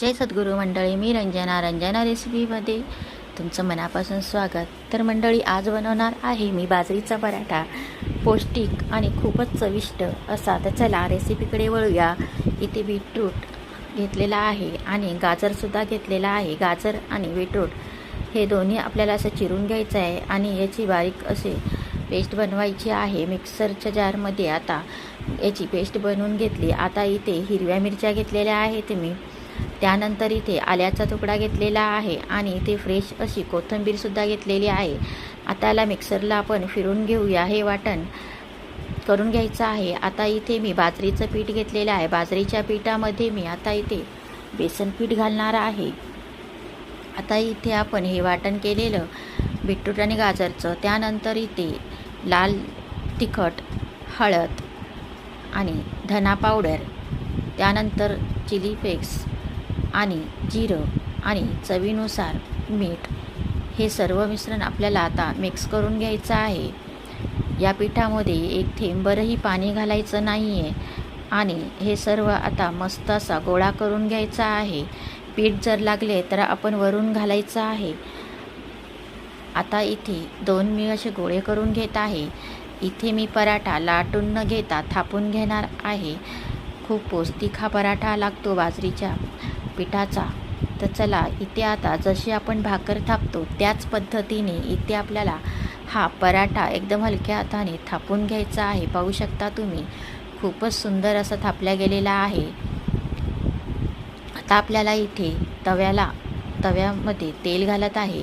जय सद्गुरू मंडळी मी रंजना रंजना रेसिपीमध्ये तुमचं मनापासून स्वागत. तर मंडळी आज बनवणार आहे मी बाजरीचा पराठा. पौष्टिक आणि खूपच चविष्ट असा. तर चला रेसिपीकडे वळूया. इथे बीटरूट घेतलेला आहे आणि गाजरसुद्धा घेतलेला आहे. गाजर आणि बीटरूट हे दोन्ही आपल्याला असं चिरून घ्यायचं आहे आणि याची बारीक असे पेस्ट बनवायची आहे मिक्सरच्या जारमध्ये. आता याची पेस्ट बनवून घेतली. आता इथे हिरव्या मिरच्या घेतलेल्या आहेत मी. त्यानंतर इथे आल्याचा तुकडा घेतलेला आहे आणि इथे फ्रेश अशी कोथिंबीरसुद्धा घेतलेली आहे. आता याला मिक्सरला आपण फिरून घेऊया. हे वाटण करून घ्यायचं आहे. आता इथे मी बाजरीचं पीठ घेतलेलं आहे. बाजरीच्या पिठामध्ये मी आता इथे बेसन पीठ घालणार आहे. आता इथे आपण हे वाटण केलेलं बीटरूट आणि गाजरचं त्यानंतर इथे लाल तिखट हळद आणि धना पावडर त्यानंतर चिली फ्लेक्स आणि जिरं आणि चवीनुसार मीठ हे सर्व मिश्रण आपल्याला आता मिक्स करून घ्यायचं आहे. या पिठामध्ये एक थेंबरही पाणी घालायचं नाही आहे आणि हे सर्व आता मस्त असा गोळा करून घ्यायचा आहे. पीठ जर लागले तर आपण वरून घालायचं आहे. आता इथे दोन मी असे गोळे करून घेत आहे. इथे मी पराठा लाटून न घेता थापून घेणार आहे. खूप पौष्टिक हा पराठा लागतो बाजरीच्या. पिठाचा. तर चला इथे आता जशी आपण भाकर थापतो त्याच पद्धतीने इथे आपल्याला हा पराठा एकदम हलक्या हाताने थापून घ्यायचा आहे. पाहू शकता तुम्ही खूपच सुंदर असा थापल्या गेलेला आहे. आता आपल्याला इथे तव्याला तव्यामध्ये तेल घालत आहे.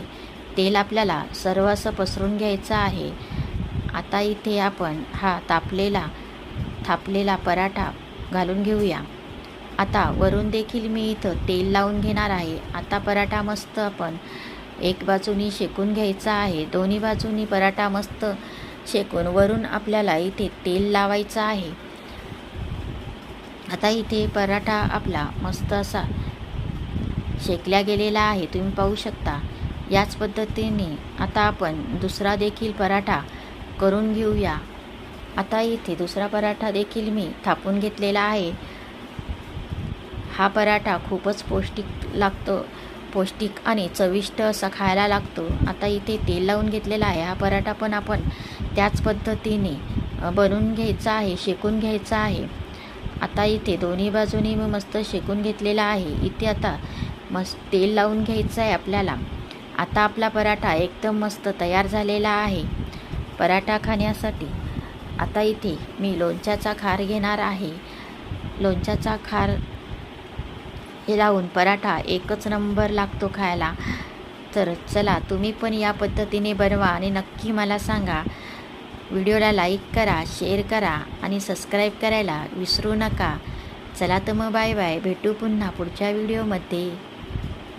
तेल आपल्याला सर्व असं पसरून घ्यायचं आहे. आता इथे आपण हा तापलेला थापलेला पराठा घालून घेऊया. आता वरून देखील मी इथं तेल लावून घेणार आहे. आता पराठा मस्त आपण एक बाजूनी शेकून घ्यायचा आहे. दोन्ही बाजूनी पराठा मस्त शेकून वरून आपल्याला इथे तेल लावायचं आहे. आता इथे पराठा आपला मस्त असा शेकल्या गेलेला आहे. तुम्ही पाहू शकता. याच पद्धतीने आता आपण दुसरा देखील पराठा करून घेऊया. आता इथे दुसरा पराठा देखील मी थापून घेतलेला आहे. हा पराठा खूपच पौष्टिक लागतो. पौष्टिक आणि चविष्ट असा खायला लागतो. आता इथे तेल लावून घेतलेला आहे. हा पराठा पण आपण त्याच पद्धतीने बनवून घ्यायचा आहे शेकून घ्यायचा आहे. आता इथे दोन्ही बाजूनी मी मस्त शेकून घेतलेला आहे. इथे आता मस्त तेल लावून घ्यायचं आहे आपल्याला. आता आपला पराठा एकदम मस्त तयार झालेला आहे. पराठा खाण्यासाठी आता इथे मी लोणच्याचा खार घेणार आहे. लोणच्याचा खार हे लावून पराठा एकच नंबर लागतो खायला. तर चला तुम्ही पण या पद्धतीने बनवा आणि नक्की मला सांगा. व्हिडिओला लाईक करा शेअर करा आणि सबस्क्राईब करायला विसरू नका. चला तर मग बाय बाय. भेटू पुन्हा पुढच्या व्हिडिओमध्ये.